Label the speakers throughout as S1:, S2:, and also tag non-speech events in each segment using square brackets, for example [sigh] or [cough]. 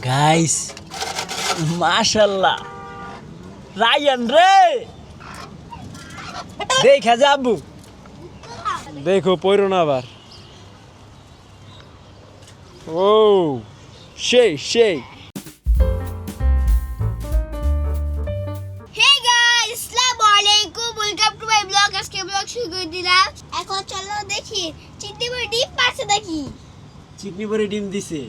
S1: Guys মাশাল্লাহ Ryan রে! দেখা যাব।
S2: দেখো পড়ো না আবার। ও সেই সেই।
S3: এখন চলো দেখি চিন্তি ডিম পাচ্ছে দেখি
S1: চিকনি পরে ডিম দিছে।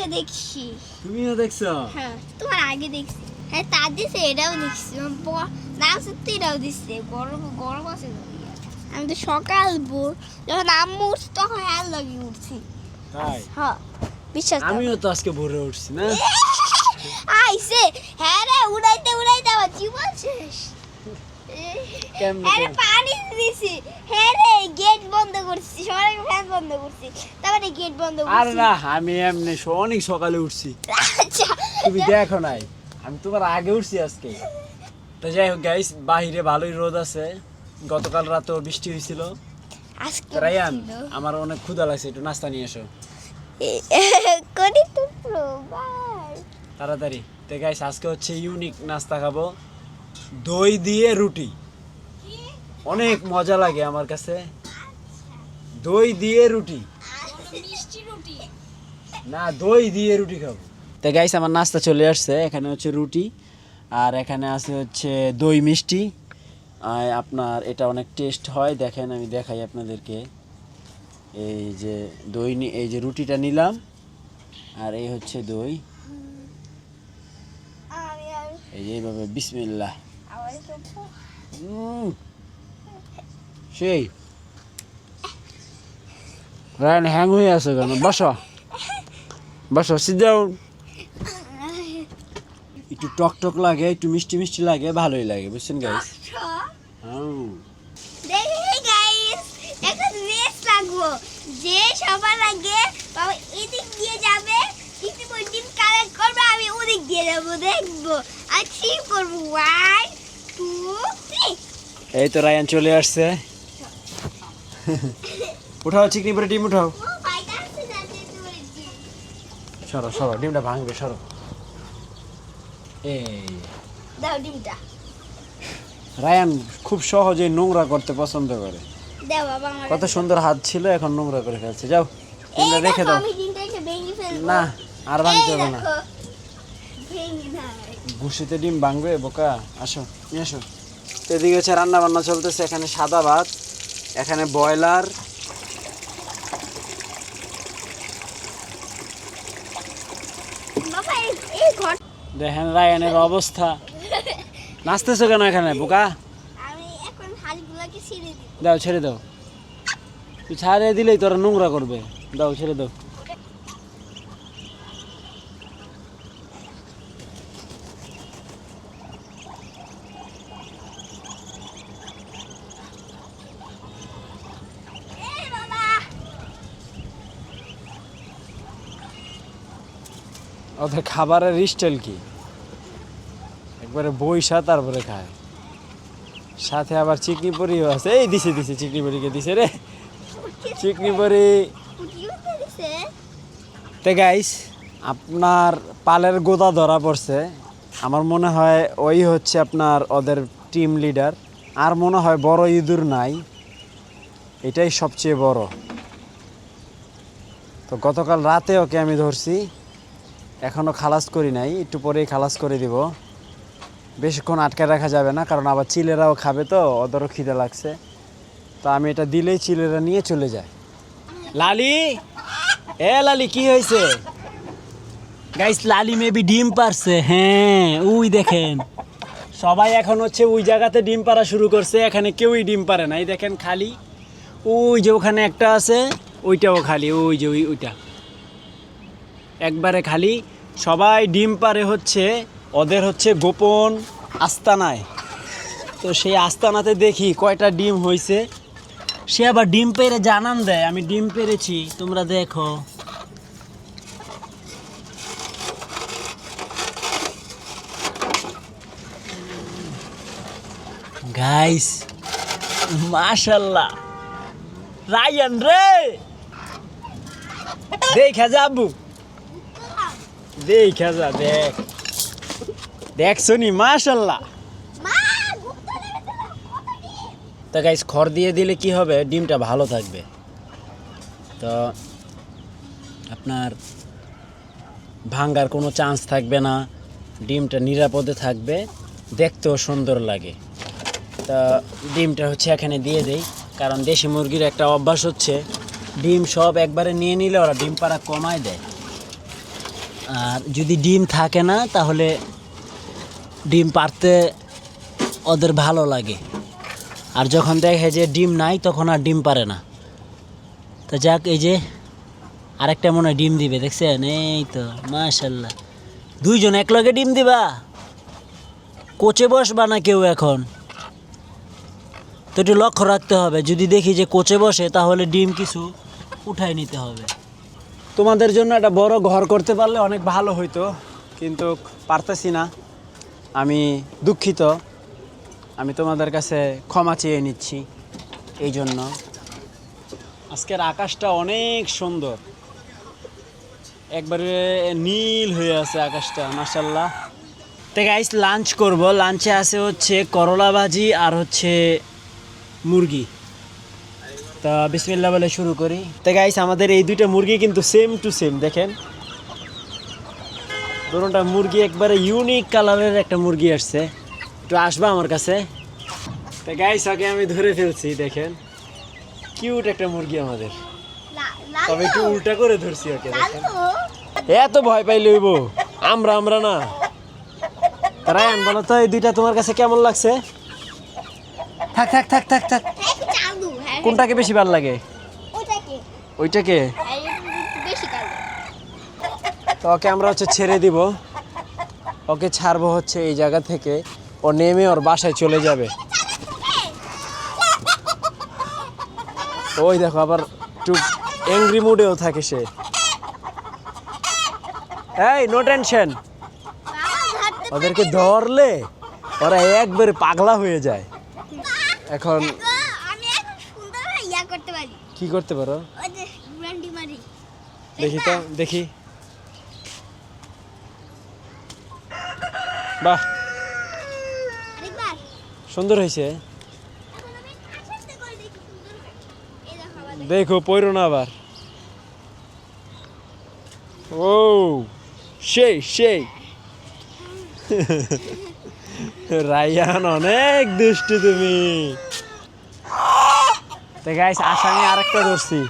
S3: আমিও দেখছি।
S1: তুমিও দেখছ?
S3: হ্যাঁ তোমার আগে দেখছি। হ্যাঁ তা দিছে এটাও দেখছি। নাম সত্যি এটাও দিচ্ছে গরম গরম আছে আমি তো সকাল ভোর যখন আম্মু উঠছি তখন আর লাগিয়ে উঠছি।
S1: তাই?
S3: হ্যাঁ বিশ্বাস।
S1: আমিও তো আজকে ভোরে উঠছি না? [laughs]
S3: আইসে হ্যাঁ রে উড়াইতে উড়াইতে আমার জীবন শেষ।
S1: কেমনে
S3: হ্যাঁ? পানি দিছি। হ্যাঁ রে গেট বন্ধ করছি সবাই ফ্যান বন্ধ করছি। তারপরে গেট বন্ধ
S1: আর
S3: করছি।
S1: না আমি এমনি অনেক সকালে উঠছি।
S3: আচ্ছা।
S1: তুমি দেখো নাই আমি তোমার আগে উঠছি আজকে। তো যাই হোক গাইস বাহিরে ভালোই রোদ আছে। গতকাল রাতেও বৃষ্টি হয়েছিল।
S3: আজকে
S1: রায়ান আমার অনেক ক্ষুধা লাগছে একটু নাস্তা নিয়ে এসো। তাড়াতাড়ি। তো গাইস আজকে হচ্ছে ইউনিক নাস্তা খাব। দই দিয়ে রুটি। অনেক মজা লাগে আমার কাছে। দই দিয়ে রুটি।
S3: রুটি
S1: না দই দিয়ে রুটি খাব। তো গাইস আমার নাস্তা চলে আসছে। এখানে হচ্ছে রুটি আর এখানে আছে হচ্ছে দই মিষ্টি। আর আপনার এটা অনেক টেস্ট হয়। দেখেন আমি দেখাই আপনাদেরকে। এই যে দই এই যে রুটিটা নিলাম আর এই হচ্ছে দই। এই যে এইভাবে বিসমিল্লাহ।
S3: আমার
S1: সেই। রায়ন হ্যাং হয়ে আছে কেন? বসো। বসো সিদ্ধাও একটু টক টক লাগে একটু মিষ্টি মিষ্টি লাগে ভালোই লাগে বুঝছেন গাইস
S3: যে সবার আগে বাবা এদিক দিয়ে যাবে কালেক্ট করবে আমি ওদিক দিয়ে যাব দেখব। আর থ্রি করব? ওয়ান টু থ্রি
S1: এই তো রায়ান চলে আসছে। [laughs] উঠাও চিকনি করে ডিম উঠাও। সরো সরো ডিমটা ভাঙবে সরো। এই।
S3: দাও ডিমটা।
S1: রায়ান খুব সহজে নোংরা করতে পছন্দ করে। কত সুন্দর হাত ছিল এখন নোংরা করে ফেলছে। যাও ডিমটা রেখে দাও। না আর ভাঙতে হবে না। ঘুষিতে ডিম ভাঙবে বোকা। আসো নিয়ে আসো। এদিকে হচ্ছে রান্না বান্না চলতেছে এখানে সাদা ভাত এখানে ব্রয়লার
S3: বাবা এই- এই ঘর
S1: দেখেন রায়নের অবস্থা। নাচতেছো কেন এখানে বোকা?
S3: ছিঁড়ে
S1: দাও ছেড়ে দাও। তুই ছাড়িয়ে দিলেই তোরা নোংরা করবে। দাও ছেড়ে দাও। ওদের খাবারের স্টাইল কি? একবারে বইসা তারপরে খায়। সাথে আবার চিকনি পরিও আছে। এই দিছে দিছে, চিকনি পরিকে দিছে রে। চিকনি পরি।
S3: তে
S1: গাইস আপনার পালের গোদা ধরা পড়ছে। আমার মনে হয় ওই হচ্ছে আপনার ওদের টিম লিডার আর মনে হয় বড় ইঁদুর নাই। এটাই সবচেয়ে বড়। তো গতকাল রাতে ওকে আমি ধরছি। এখনও খালাস করি নাই। একটু পরেই খালাস করে দিব। বেশিক্ষণ আটকে রাখা যাবে না, কারণ আবার চিলেরাও খাবে তো, ওদেরও খিদে লাগছে। তো আমি এটা দিলেই চিলেরা নিয়ে চলে যায়। লালি! এ লালি, কি হয়েছে? গাইস লালি মেবি ডিম পারছে হ্যাঁ ওই দেখেন। সবাই এখন হচ্ছে ওই জায়গাতে ডিম পাড়া শুরু করছে, এখানে কেউই ডিম পারে না। এই দেখেন খালি, ওই যে ওখানে একটা আছে, ওইটাও খালি, ওই যে ওই, ওইটা। একবারে খালি, সবাই ডিম পারে হচ্ছে ওদের হচ্ছে গোপন আস্তানায়। তো সেই আস্তানাতে দেখি কয়টা ডিম হয়েছে সে আবার ডিম পেরে জানান দেয়, আমি ডিম পেরেছি তোমরা দেখো। গাইস মাশাল্লাহ। রায়ান রে! দেখা যাবু দেখ খেজা দেখ। দেখ শুনি মাশাল্লাহ।
S3: মা গুপ্ত লেগেছে না, ডিম?
S1: তো গাইস খড় দিয়ে দিলে কি হবে? ডিমটা ভালো থাকবে। তো আপনার ভাঙ্গার কোনো চান্স থাকবে না। ডিমটা নিরাপদে থাকবে। দেখতেও সুন্দর লাগে। তা ডিমটা হচ্ছে এখানে দিয়ে দেই কারণ দেশি মুরগির একটা অভ্যাস হচ্ছে ডিম সব একবারে নিয়ে নিলে ওরা ডিম পাড়া কমায় দেয়। আর যদি ডিম থাকে না তাহলে ডিম পারতে ওদের ভালো লাগে। আর যখন দেখে যে ডিম নাই, তখন আর ডিম পারে না। তো যাক, এই যে আরেকটা মনে হয় ডিম দিবে, দেখছেন? এই তো মাশাল্লাহ দুইজন এক লগে ডিম দিবা? কোচে বসবা না কেউ এখন? তো একটু লক্ষ্য রাখতে হবে, যদি দেখি যে কোচে বসে, তাহলে ডিম কিছু উঠাই নিতে হবে। তোমাদের জন্য একটা বড় ঘর করতে পারলে অনেক ভালো হইতো, কিন্তু পারতেছি না। আমি দুঃখিত। আমি তোমাদের কাছে ক্ষমা চেয়ে নিচ্ছি এই জন্য। আজকের আকাশটা অনেক সুন্দর। একবারে নীল হয়ে আছে আকাশটা মাসাল্লাহ তো গাইস লাঞ্চ করব। লাঞ্চে আছে হচ্ছে করলা ভাজি আর হচ্ছে মুরগি। তা বিসমিল্লা বলে শুরু করি। তো গাইস আমাদের এই দুইটা মুরগি কিন্তু সেম টু সেম দেখেন। দুটোটা মুরগি একবারে ইউনিক কালারের একটা মুরগি আসছে। একটু আসবা আমার কাছে। তো গাইস আগে আমি ধরে ফেলছি দেখেন। কিউট একটা মুরগি আমাদের। তবে একটু উল্টা করে ধরছি ওকে দেখেন। এত ভয় পাইলে হইব। আমরা আমরা না। রায়ান বলো তো এই দুইটা তোমার কাছে কেমন লাগছে? থাক থাক থাক থাক থাক।
S3: হ্যাঁ, হ্যাঁ,
S1: কোনটাকে বেশি ভালো লাগে?
S3: ওটাকে,
S1: ওইটাকে
S3: হ্যাঁ, একটু বেশি কালো।
S1: তো ওকে আমরা হচ্ছে ছেড়ে দিব। ওকে ছাড়বো হচ্ছে এই জায়গা থেকে। ও নেমে ওর বাসায় চলে যাবে। ওই দেখো আবার একটু অ্যাংরি মুডেও থাকে সে। এই নো টেনশন ওদেরকে ধরলে ওরা একবারে পাগলা হয়ে যায়। এখন কি করতে পারো? দেখি তো দেখি। বাহ। সুন্দর হয়েছে।
S3: দেখি
S1: পইরো না আবার। ও সেই সেই। রায়ান অনেক দুষ্টু তুমি। তো গাইস আসামি আরেকটা ধরছি।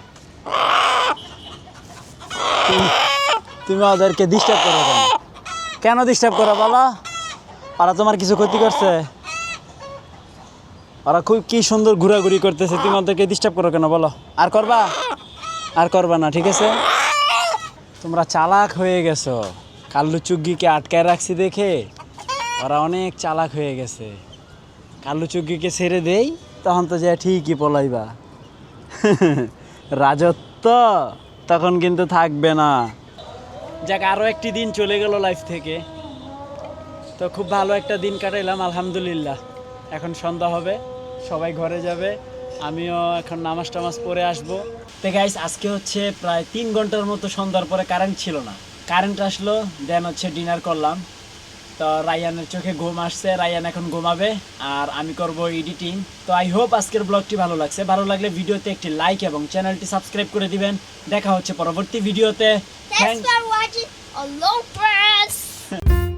S1: তুমি- তুমি ওদেরকে ডিস্টার্ব করো কেন? কেন ডিস্টার্ব করো বলো? ওরা তোমার কিছু ক্ষতি করছে? ওরা খুব কি সুন্দর ঘোরাঘুরি করতেছে, তুমি ওদেরকে ডিস্টার্ব করো কেন বলো? আর করবা? আর করবা না, ঠিক আছে? তোমরা চালাক হয়ে গেছো। কাল্লু চুগ্গিকে আটকায় রাখছি দেখে। ওরা অনেক চালাক হয়ে গেছে। কাল্লু চুগ্গিকে ছেড়ে দেই, তখন তো যে ঠিকই পলাইবা। রাজত্ব তখন কিন্তু থাকবে না। যাক আরও একটি দিন চলে গেল লাইফ থেকে। তো খুব ভালো একটা দিন কাটাইলাম আলহামদুলিল্লাহ। এখন সন্ধ্যা হবে সবাই ঘরে যাবে আমিও এখন নামাজ টামাজ পরে আসব। তো গাইস আজকে হচ্ছে প্রায় তিন ঘণ্টার মতো সন্ধ্যার পরে কারেন্ট ছিল না। কারেন্ট আসলো দেন হচ্ছে ডিনার করলাম। তো রায়ানের চোখে ঘুম আসছে রায়ান এখন ঘুমাবে আর আমি করব এডিটিং তো আই হোপ আজকের ব্লগটি ভালো লাগছে। ভালো লাগলে ভিডিওতে একটি লাইক এবং চ্যানেলটি সাবস্ক্রাইব করে দিবেন। দেখা হচ্ছে পরবর্তী ভিডিওতে
S3: Thanks
S1: থ্যাংক
S3: for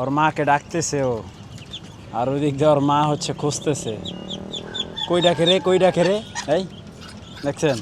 S1: ওর মাকে ডাকতেছে ও। আর ওই দিক দিয়ে ওর মা হচ্ছে খুঁজতেছে। কই ডাকে রে, কই ডাকে রে? এই, দেখছেন?